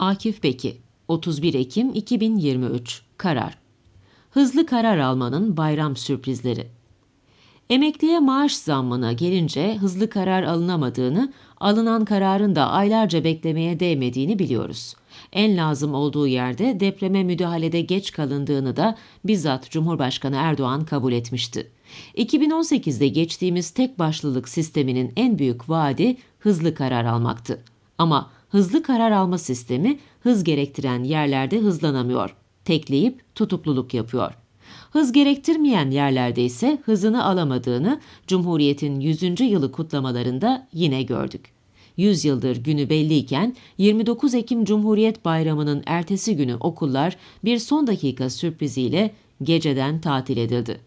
Akif Beki 31 Ekim 2023 Karar Hızlı karar almanın bayram sürprizleri Emekliye maaş zammına gelince hızlı karar alınamadığını, alınan kararın da aylarca beklemeye değmediğini biliyoruz. En lazım olduğu yerde depreme müdahalede geç kalındığını da bizzat Cumhurbaşkanı Erdoğan kabul etmişti. 2018'de geçtiğimiz tek başlılık sisteminin en büyük vaadi hızlı karar almaktı. Ama hızlı karar alma sistemi hız gerektiren yerlerde hızlanamıyor. Tekleyip tutukluluk yapıyor. Hız gerektirmeyen yerlerde ise hızını alamadığını Cumhuriyet'in 100. yılı kutlamalarında yine gördük. 100 yıldır günü belliyken 29 Ekim Cumhuriyet Bayramı'nın ertesi günü okullar bir son dakika sürpriziyle geceden tatil edildi.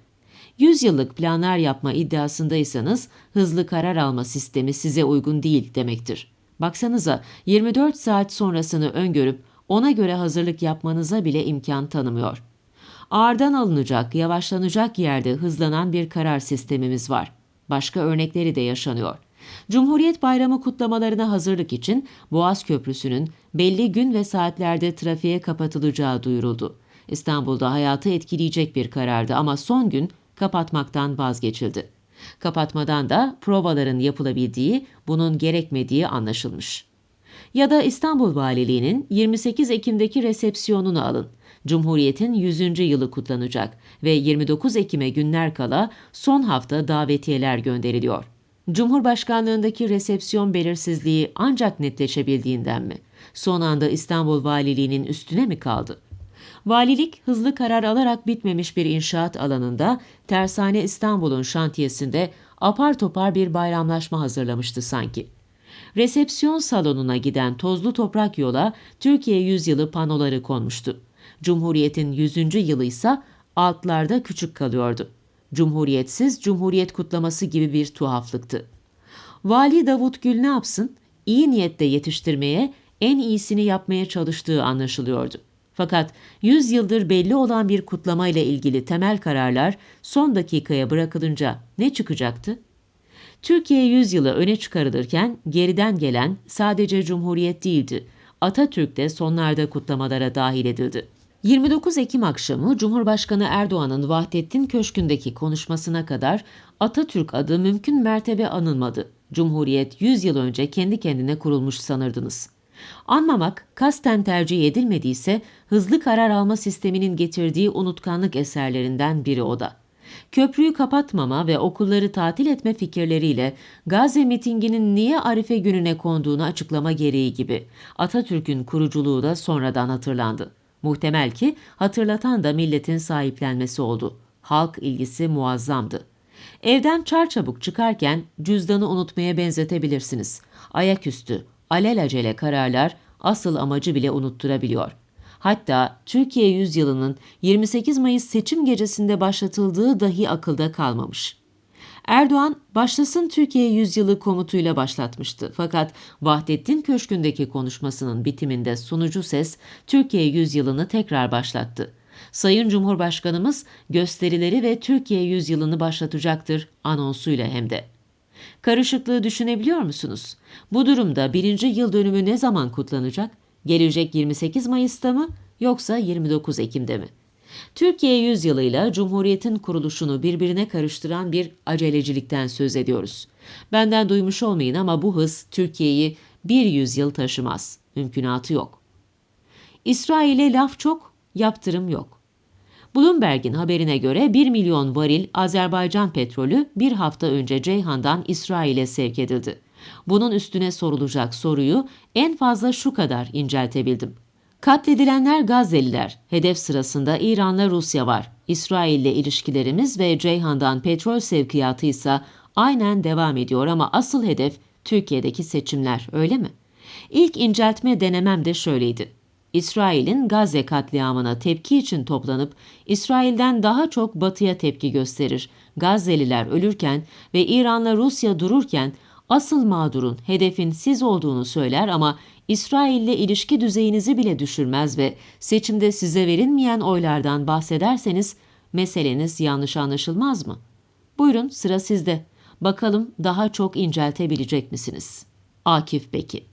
100 yıllık planlar yapma iddiasındaysanız hızlı karar alma sistemi size uygun değil demektir. Baksanıza 24 saat sonrasını öngörüp ona göre hazırlık yapmanıza bile imkan tanımıyor. Ağırdan alınacak, yavaşlanacak yerde hızlanan bir karar sistemimiz var. Başka örnekleri de yaşanıyor. Cumhuriyet Bayramı kutlamalarına hazırlık için Boğaz Köprüsü'nün belli gün ve saatlerde trafiğe kapatılacağı duyuruldu. İstanbul'da hayatı etkileyecek bir karardı ama son gün kapatmaktan vazgeçildi. Kapatmadan da provaların yapılabildiği, bunun gerekmediği anlaşılmış. Ya da İstanbul Valiliği'nin 28 Ekim'deki resepsiyonunu alın. Cumhuriyet'in 100. yılı kutlanacak ve 29 Ekim'e günler kala son hafta davetiyeler gönderiliyor. Cumhurbaşkanlığındaki resepsiyon belirsizliği ancak netleşebildiğinden mi? Son anda İstanbul Valiliği'nin üstüne mi kaldı? Valilik hızlı karar alarak bitmemiş bir inşaat alanında Tersane İstanbul'un şantiyesinde apar topar bir bayramlaşma hazırlamıştı sanki. Resepsiyon salonuna giden tozlu toprak yola Türkiye yüzyılı panoları konmuştu. Cumhuriyet'in 100. yılı ise altlarda küçük kalıyordu. Cumhuriyetsiz Cumhuriyet kutlaması gibi bir tuhaflıktı. Vali Davut Gül ne yapsın? İyi niyetle yetiştirmeye, en iyisini yapmaya çalıştığı anlaşılıyordu. Fakat 100 yıldır belli olan bir kutlamayla ilgili temel kararlar son dakikaya bırakılınca ne çıkacaktı? Türkiye yüzyılı öne çıkarılırken geriden gelen sadece Cumhuriyet değildi. Atatürk de sonlarda kutlamalara dahil edildi. 29 Ekim akşamı Cumhurbaşkanı Erdoğan'ın Vahdettin Köşkü'ndeki konuşmasına kadar Atatürk adı mümkün mertebe anılmadı. Cumhuriyet 100 yıl önce kendi kendine kurulmuş sanırdınız. Anmamak kasten tercih edilmediyse hızlı karar alma sisteminin getirdiği unutkanlık eserlerinden biri o da. Köprüyü kapatmama ve okulları tatil etme fikirleriyle Gazze mitinginin niye Arife gününe konduğunu açıklama gereği gibi Atatürk'ün kuruculuğu da sonradan hatırlandı. Muhtemel ki hatırlatan da milletin sahiplenmesi oldu. Halk ilgisi muazzamdı. Evden çarçabuk çıkarken cüzdanı unutmaya benzetebilirsiniz. Ayaküstü, alelacele kararlar asıl amacı bile unutturabiliyor. Hatta Türkiye yüzyılının 28 Mayıs seçim gecesinde başlatıldığı dahi akılda kalmamış. Erdoğan başlasın Türkiye yüzyılı komutuyla başlatmıştı. Fakat Vahdettin Köşkü'ndeki konuşmasının bitiminde sunucu ses Türkiye yüzyılını tekrar başlattı. Sayın Cumhurbaşkanımız gösterileri ve Türkiye yüzyılını başlatacaktır anonsuyla hem de. Karışıklığı düşünebiliyor musunuz? Bu durumda birinci yıl dönümü ne zaman kutlanacak? Gelecek 28 Mayıs'ta mı yoksa 29 Ekim'de mi? Türkiye yüzyılıyla Cumhuriyet'in kuruluşunu birbirine karıştıran bir acelecilikten söz ediyoruz. Benden duymuş olmayın ama bu hız Türkiye'yi bir yüzyıl taşımaz. Mümkünatı yok. İsrail'e laf çok, yaptırım yok. Bloomberg'in haberine göre 1 milyon varil Azerbaycan petrolü bir hafta önce Ceyhan'dan İsrail'e sevk edildi. Bunun üstüne sorulacak soruyu en fazla şu kadar inceltebildim. Katledilenler Gazze'liler. Hedef sırasında İran'la Rusya var. İsrail'le ilişkilerimiz ve Ceyhan'dan petrol sevkiyatı ise aynen devam ediyor ama asıl hedef Türkiye'deki seçimler öyle mi? İlk inceltme denemem de şöyleydi. İsrail'in Gazze katliamına tepki için toplanıp İsrail'den daha çok batıya tepki gösterir. Gazze'liler ölürken ve İran'la Rusya dururken asıl mağdurun hedefin siz olduğunu söyler ama İsrail'le ilişki düzeyinizi bile düşürmez ve seçimde size verilmeyen oylardan bahsederseniz meseleniz yanlış anlaşılmaz mı? Buyurun sıra sizde. Bakalım daha çok inceltebilecek misiniz? Akif Beki